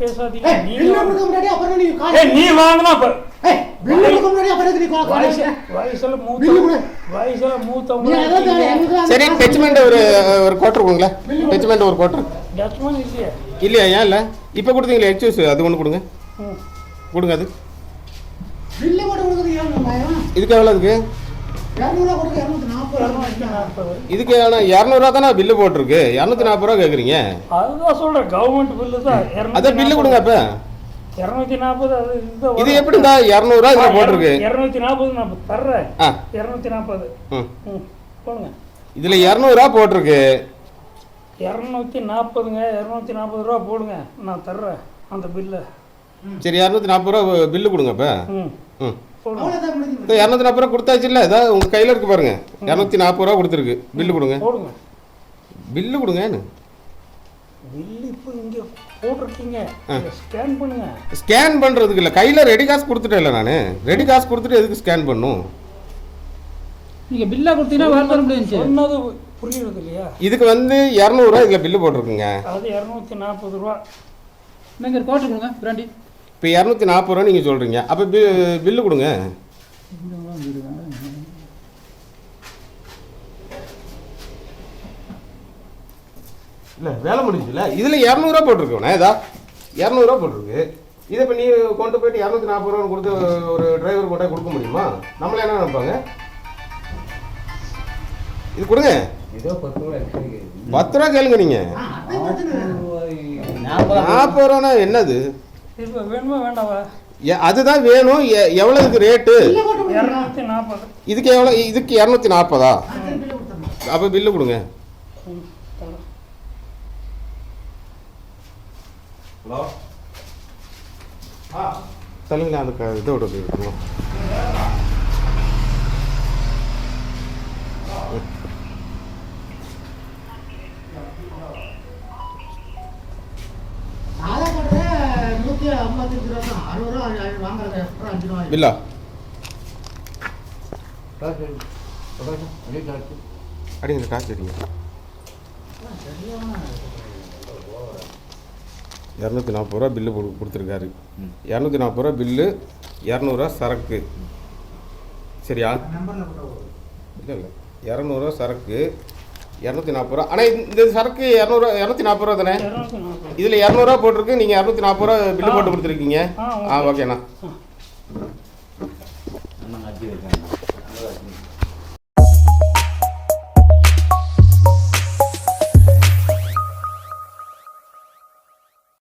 பேசாதீங்க. நீங்க அப்புறம் நீ வாங்கினா சரி டெச்மெண்ட் ஒரு ஒரு குவார்டர் கொடுங்களேன். டெச்மெண்ட் ஒரு குவார்டர் இல்லையே. ஏன் இல்லை? இப்போ கொடுத்தீங்களே எக்ஸ்கூஸ் அது ஒன்று கொடுங்க. கொடுங்க அது? இதுக்கு எவ்வளோ இதுக்கு இதுக்கு ஆனால் இரநூறுவா தானே பில்லு போட்டிருக்கு? இரநூத்தி நாற்பது ரூபா கேட்குறீங்க அதுதான் சொல்றேன் கவர்மெண்ட் பில்லு தான். அதான் பில்லு கொடுங்க அப்போ. இருநூத்தி நாற்பது அது இது எப்படிடா இரநூறுவா இதில் போட்டிருக்கு? இருநூத்தி நாற்பது நான் தர்றேன். ஆ. இருநூத்தி நாற்பது ம் போடுங்க. இதில் இரநூறுவா போட்டிருக்கு. இரநூத்தி நாற்பதுங்க இரநூத்தி நாற்பது ரூபா போடுங்க. நான் தர்றேன் அந்த பில்லை சரி இரநூத்தி நாற்பது ரூபா பில்லு கொடுங்க இப்போ ம். ம். இப்போ இரநூத்தி நாற்பது ரூபா கொடுத்தாச்சு இல்லை ஏதாவது உங்கள் கையில் இருக்கு பாருங்க. இரநூத்தி நாற்பது ரூபா கொடுத்துருக்கு. பில்லு கொடுங்க. பில்லு கொடுங்கன்னு பில்லு இப்போ இங்கே போட்டிருக்கீங்க. ஸ்கேன் பண்ணுங்க. ஸ்கேன் பண்ணுறதுக்கு இல்லை. கையில் ரெடி காசு கொடுத்துட்டேன் இல்லை நான். ரெடி காசு கொடுத்துட்டு எதுக்கு ஸ்கேன் பண்ணும்? நீங்க பில்லா கொடுத்தீங்கன்னா வேலை தர முடியாது சொன்னது புரியுறது இல்லையா? இதுக்கு வந்து இரநூறுவா இதில் பில்லு போட்டிருக்குங்க. அது இரநூத்தி நாற்பது ரூபா. நீங்க ஒரு குவார்டர் கொடுங்க பிராண்டி. இப்போ இரநூத்தி நாற்பது ரூபா நீங்கள் சொல்கிறீங்க அப்போ பி பில்லு கொடுங்க. இல்லை வேலை முடிஞ்சுல. இதில் இரநூறுவா போட்டிருக்கோண்ணே இதா? இரநூறுவா போட்டிருக்கு. இதை இப்போ நீ கொண்டு போயிட்டு இரநூத்தி நாற்பது ரூபா கொடுத்து ஒரு டிரைவர் கொண்டா கொடுக்க முடியுமா? நம்மள என்ன நினைப்பாங்க? இது கொடுங்க. பத்து ரூபா கேளுங்க. நீங்கள் நாற்பது ரூபா. நாற்பது ரூபானா என்னது? வேணுமா வேண்டாவா எ- அதுதான் வேணும். எ- எவ்வளோ இதுக்கு ரேட்டு இதுக்கு எவ்வளோ இதுக்கு இரநூத்தி நாற்பதா? அப்போ பில்லு கொடுங்க. ஹலோ? சொல்லுங்களேன் அதுக்கு இதை வாங்குறது எக்ஸ்ட்ரா அஞ்சு ரூபா பில்லா காசு எடு. அடிங்க காசு அடிங்க இரநூத்தி நாற்பது ரூபா பில்லு கொடு- கொடுத்துருக்காரு இரநூத்தி நாற்பது ரூபா பில்லு இரநூறுவா சரக்கு சரியா இல்லை இல்லை இரநூறுவா சரக்கு இரநூத்தி நாற்பது ரூபா. ஆனால் இந்த சரக்கு இரநூறுவா இரநூத்தி நாற்பது ரூபா தானே? இதில் இரநூறுவா போட்டிருக்கு நீங்கள் இரநூத்தி நாற்பது ரூபா பில்லு போட்டு கொடுத்துருக்கீங்க. ஆ, ஆ ஓகேண்ணா.